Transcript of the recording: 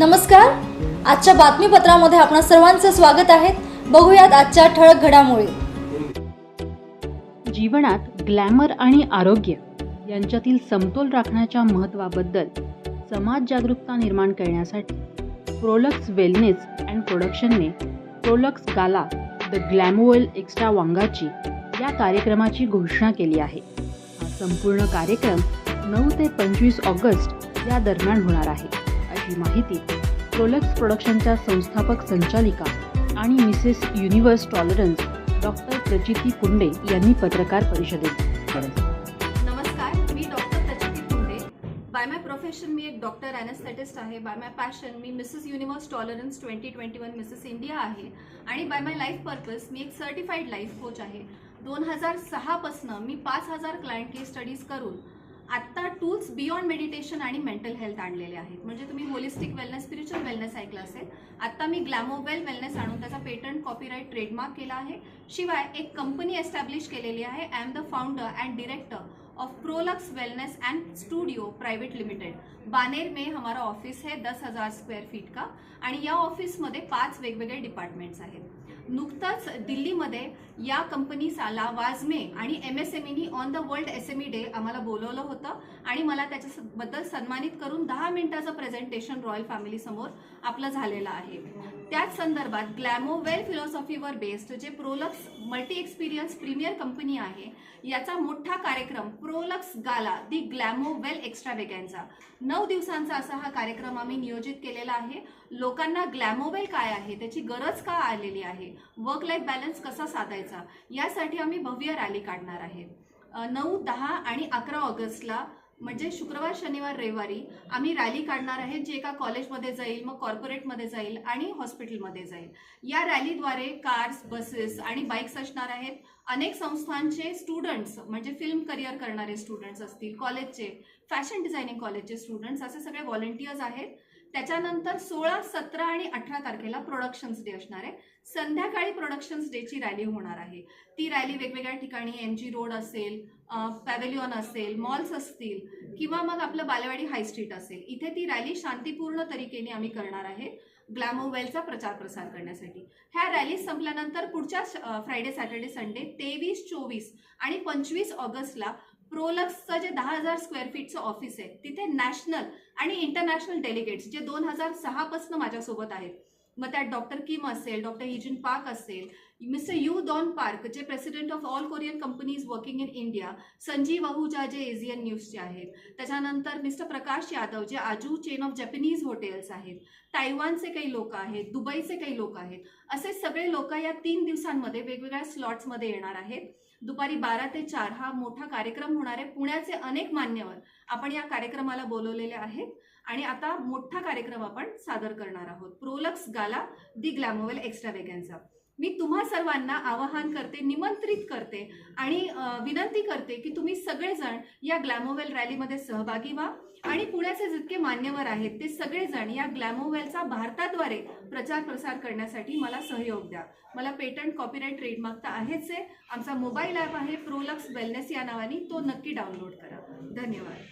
नमस्कार. आजच्या बातमीपत्रामध्ये आपणा सर्वांचं स्वागत आहे. बघूयात आजच्या ठळक घडामोडी. जीवनात ग्लॅमर आणि आरोग्य यांच्यातील समतोल राखण्याच्या महत्त्वाबद्दल समाज जागरूकता निर्माण करण्यासाठी Prolux wellness and प्रोडक्शनने Prolux gala the Glamowell extra वांगाची या कार्यक्रमाची घोषणा केली आहे. हा संपूर्ण कार्यक्रम नऊ ते पंचवीस ऑगस्ट या दरम्यान होणार आहे. अशी माहिती प्रोलक्स प्रोडक्शनच्या संस्थापक संचालिका आणि मिसेस युनिव्हर्स टॉलरन्स डॉक्टर प्रचिती कुंडे यांनी पत्रकार परिषदेत. नमस्कार मी डॉक्टर प्रचिती कुंडे बाय माय प्रोफेशन मी एक डॉक्टर अॅनेस्थेटिस्ट आहे. By my passion me Mrs Universe tolerance twenty twenty one Mrs India आहे. आणि बाय माय लाईफ पर्पज मी एक सर्टिफाईड लाईफ कोच आहे. दोन हजार सहापासनं मी पाच हजार क्लायंट केस स्टडीज करून आत्ता टूल्स बियॉन्ड मेडिटेशन आणि मेंटल हेल्थ आणलेले आहेत. म्हणजे तुम्ही होलिस्टिक वेलनेस स्पिरिच्युअल वेलनेस ऐकलं असेल. आत्ता मी ग्लॅमोवेल वेलनेस आणून त्याचा पेटंट कॉपीराईट ट्रेडमार्क केला आहे. शिवाय एक कंपनी एस्टॅब्लिश केलेली आहे. I am the founder and director of Prolux wellness and studio private limited Baner में हमारा ऑफिस है दस हजार स्क्वेअर फीट का आणि या ऑफिसमध्ये पाच वेगवेगळे डिपार्टमेंट्स आहेत. नुकताच दिल्लीमध्ये या कंपनीसाला वाजमे आणि एम एस एम ईनी on the world M S M E आम्हाला बोलवलं होतं आणि मला त्याच्याबद्दल सन्मानित करून दहा मिनिटाचं प्रेझेंटेशन रॉयल फॅमिलीसमोर आपलं झालेलं आहे. त्याच संदर्भात ग्लॅमो वेल फिलॉसॉफीवर बेस्ड जे Prolux multi experience premier company आहे याचा मोठा कार्यक्रम प्रोलक्स गाला दी ग्लॅमो वेल एक्स्ट्रा नऊ दिवसांचा असा हा कार्यक्रम आम्ही नियोजित केलेला आहे. लोकांना ग्लॅमोवेल काय आहे त्याची गरज का आलेली आहे वर्क लाईफ बॅलन्स कसा साधायचा यासाठी आम्ही भव्य रॅली काढणार आहे. नऊ दहा आणि अकरा ऑगस्टला म्हणजे शुक्रवार शनिवार रविवारी आम्ही रॅली काढणार आहे जी एका कॉलेजमध्ये जाईल मग कॉर्पोरेटमध्ये जाईल आणि हॉस्पिटलमध्ये जाईल. या रॅलीद्वारे कार्स बसेस आणि बाईक्स असणार आहेत. अनेक संस्थांचे स्टुडंट्स म्हणजे फिल्म करिअर करणारे स्टुडंट्स असतील कॉलेजचे फॅशन डिझायनिंग कॉलेजचे स्टुडंट्स असे सगळे व्हॉलेंटियर्स आहेत. त्याच्यानंतर सोळा सतरा आणि अठरा तारखेला प्रोडक्शन्स डे असणार आहे. संध्याकाळी प्रोडक्शन्स डेची रॅली होणार आहे. ती रॅली वेगवेगळ्या ठिकाणी एम जी रोड असेल पॅवेलियॉन असेल मॉल्स असतील किंवा मग आपलं बालेवाडी हाय स्ट्रीट असेल. इथे ती रॅली शांतीपूर्ण तरीकेने आम्ही करणार आहे ग्लॅमोवेलचा प्रचार प्रसार करण्यासाठी. ह्या रॅली संपल्यानंतर पुढच्या फ्रायडे सॅटर्डे संडे तेवीस चोवीस आणि पंचवीस ऑगस्टला प्रोलक्सचं जे दहा हजार स्क्वेअर फीटचं ऑफिस आहे तिथे नॅशनल आणि इंटरनॅशनल डेलिगेट्स जे दोन हजार सहापासून माझ्यासोबत आहेत. मग त्यात डॉक्टर किम असेल डॉक्टर हिजिन पार्क असेल मिस्टर यू डॉन पार्क जे president of all Korean companies working in India Sanjeev Ahuja जे एशियन न्यूजचे आहेत. त्याच्यानंतर मिस्टर प्रकाश यादव जे आजू चेन ऑफ जपनीज हॉटेल्स आहेत. तायवानचे काही लोक आहेत दुबईचे काही लोक आहेत. असे सगळे लोक या तीन दिवसांमध्ये वेगवेगळ्या स्लॉट्समध्ये येणार आहेत. दुपारी बारा ते चार हा मोठा कार्यक्रम होणार आहे. पुण्याचे अनेक मान्यवर आपण या कार्यक्रमाला बोलवलेले आहेत. आणि आता मोठा कार्यक्रम आपण सादर करणार आहोत. प्रोलक्स गाला दी ग्लॅमोवेल एक्स्ट्रा वेगॅनचा मी तुम्हा सर्वांना आवाहन करते निमंत्रित करते आणि विनंती करते की तुम्ही सगळेजण या ग्लॅमोवेल रॅलीमध्ये सहभागी व्हा आणि पुण्याचे जितके मान्यवर आहेत ते सगळेजण या ग्लॅमोवेलचा भारताद्वारे प्रचार प्रसार करण्यासाठी मला सहयोग द्या. मला पेटंट कॉपीराईट ट्रेडमार्क तर आहेच आहे. आमचा मोबाईल ॲप आहे प्रोलक्स वेलनेस या नावाने तो नक्की डाउनलोड करा. धन्यवाद.